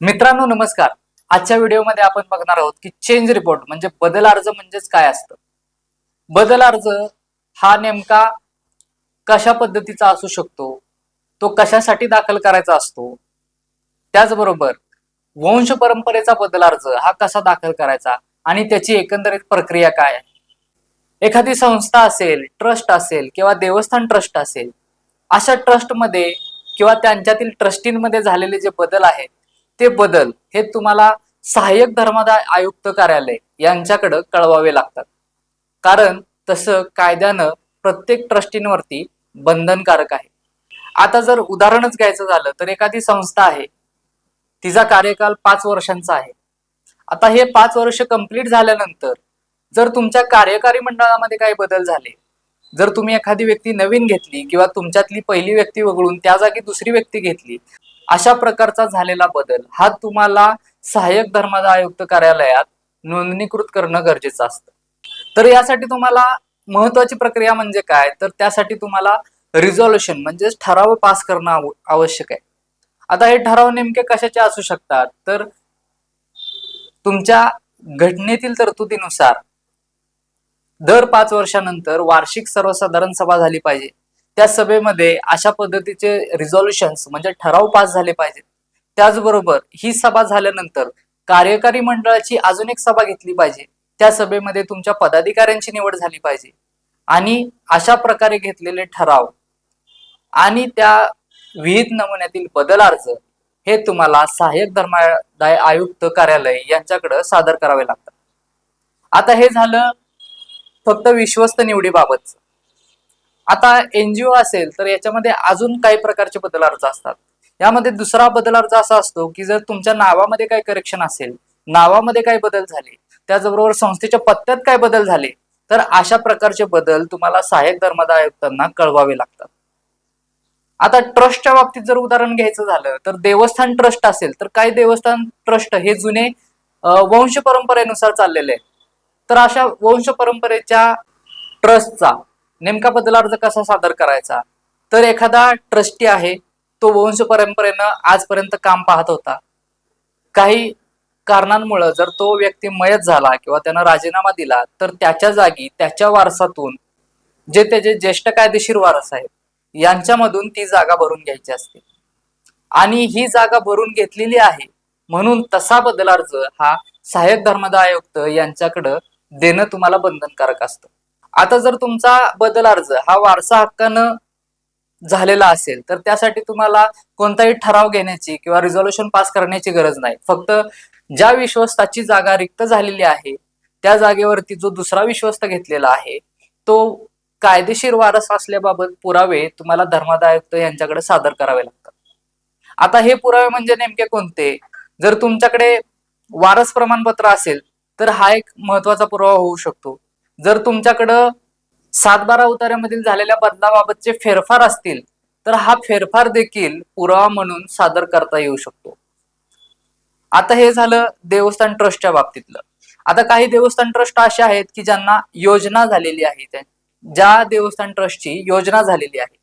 मित्रांनो नमस्कार. आजच्या व्हिडिओमध्ये आपण बघणार आहोत की चेंज रिपोर्ट म्हणजे बदल अर्ज म्हणजेच काय असतं? बदल अर्ज हा नेमका कशा पद्धतीचा असू शकतो? तो कशासाठी दाखल करायचा असतो? त्याचबरोबर वंश परंपरेचा बदल अर्ज हा कसा दाखल करायचा आणि त्याची एकंदरीत प्रक्रिया काय आहे? एखादी संस्था असेल ट्रस्ट असेल किंवा देवस्थान ट्रस्ट असेल अशा ट्रस्टमध्ये किंवा त्यांच्यातील ट्रस्टींमध्ये झालेले जे बदल आहेत ते बदल हे तुम्हाला सहाय्यक धर्मादाय आयुक्त कार्यालय यांच्याकडे कळवावे लागतात. कारण तसं कायद्यानं प्रत्येक ट्रस्टींवरती बंधनकारक आहे. आता जर उदाहरणच घ्यायचं झालं तर एखादी संस्था आहे. तिचा कार्यकाल पाच वर्षांचा आहे. आता हे पाच वर्ष कंप्लीट झाल्यानंतर जर तुमच्या कार्यकारी मंडळामध्ये काही बदल झाले जर तुम्ही एखादी व्यक्ती नवीन घेतली किंवा तुमच्यातली पहिली व्यक्ती वगळून त्या जागी दुसरी व्यक्ती घेतली अशा प्रकारचा झालेला बदल हा तुम्हाला सहाय्यक धर्मादाय आयुक्त कार्यालयात नोंदणीकृत करणं गरजेचं असतं. तर यासाठी तुम्हाला महत्वाची प्रक्रिया म्हणजे काय? तर त्यासाठी तुम्हाला रिझॉल्युशन म्हणजेच ठराव पास करणं आव- आवश्यक आहे. आता हे ठराव नेमके कशाचे असू शकतात? तर तुमच्या घटनेतील तरतुदीनुसार दर पाच वर्षानंतर वार्षिक सर्वसाधारण सभा झाली पाहिजे. त्या सभेमध्ये अशा पद्धतीचे रिझॉल्युशन्स म्हणजे ठराव पास झाले पाहिजेत. त्याचबरोबर ही सभा झाल्यानंतर कार्यकारी मंडळाची अजून एक सभा घेतली पाहिजे. त्या सभेमध्ये तुमच्या पदाधिकाऱ्यांची निवड झाली पाहिजे. आणि अशा प्रकारे घेतलेले ठराव आणि त्या विहित नमुन्यातील बदल अर्ज हे तुम्हाला सहाय्यक धर्मादाय आयुक्त कार्यालय यांच्याकडे सादर करावे लागतात. आता हे झालं फक्त विश्वस्त निवडीबाबत आता एनजीओ असेल तर याच्यामध्ये अजून काही प्रकारचे बदल अर्ज असतात. यामध्ये दुसरा बदल अर्ज असा असतो की जर तुमच्या नावामध्ये काही करेक्शन असेल नावामध्ये काही बदल झाले त्याचबरोबर संस्थेच्या पत्त्यात काय बदल झाले तर अशा प्रकारचे बदल तुम्हाला सहाय्यक धर्मादाय आयुक्तांना कळवावे लागतात. आता ट्रस्टच्या बाबतीत जर उदाहरण घ्यायचं झालं तर देवस्थान ट्रस्ट असेल तर काही देवस्थान ट्रस्ट हे जुने वंश परंपरेनुसार चाललेले आहेत. तर अशा वंश परंपरेच्या ट्रस्टचा नेमका बदल अर्ज कसा सादर करायचा? तर एखादा ट्रस्टी आहे तो वंश परंपरेनं आजपर्यंत काम पाहत होता. काही कारणांमुळं जर तो व्यक्ती मयत झाला किंवा त्यानं राजीनामा दिला तर त्याच्या जागी त्याच्या वारसातून जे त्याचे ज्येष्ठ कायदेशीर वारस आहेत यांच्यामधून ती जागा भरून घ्यायची असते. आणि ही जागा भरून घेतलेली आहे म्हणून तसा बदल अर्ज हा सहाय्यक धर्मदाय आयुक्त यांच्याकडं देणं तुम्हाला बंधनकारक असतं. आता जर तुमचा बदल अर्ज हा वारसा हक्कानं झालेला असेल तर त्यासाठी तुम्हाला कोणताही ठराव घेण्याची किंवा रिझॉल्युशन पास करण्याची गरज नाही. फक्त ज्या विश्वस्ताची जागा रिक्त झालेली आहे त्या जागेवरती जो दुसरा विश्वस्त घेतलेला आहे तो कायदेशीर वारस असल्याबाबत पुरावे तुम्हाला धर्मादाय आयुक्त यांच्याकडे सादर करावे लागतात. आता हे पुरावे म्हणजे नेमके कोणते? जर तुमच्याकडे वारस प्रमाणपत्र असेल तर हा एक महत्त्वाचा पुरावा होऊ शकतो. जर तुमच्याकडं सात बारा उतार्यामधील झालेल्या बदलाबाबतचे फेरफार असतील तर हा फेरफार देखील पुरावा म्हणून सादर करता येऊ शकतो. आता हे झालं देवस्थान ट्रस्टच्या बाबतीतलं. आता काही देवस्थान ट्रस्ट असे आहेत की ज्यांना योजना झालेली आहे ज्या देवस्थान ट्रस्टची योजना झालेली आहे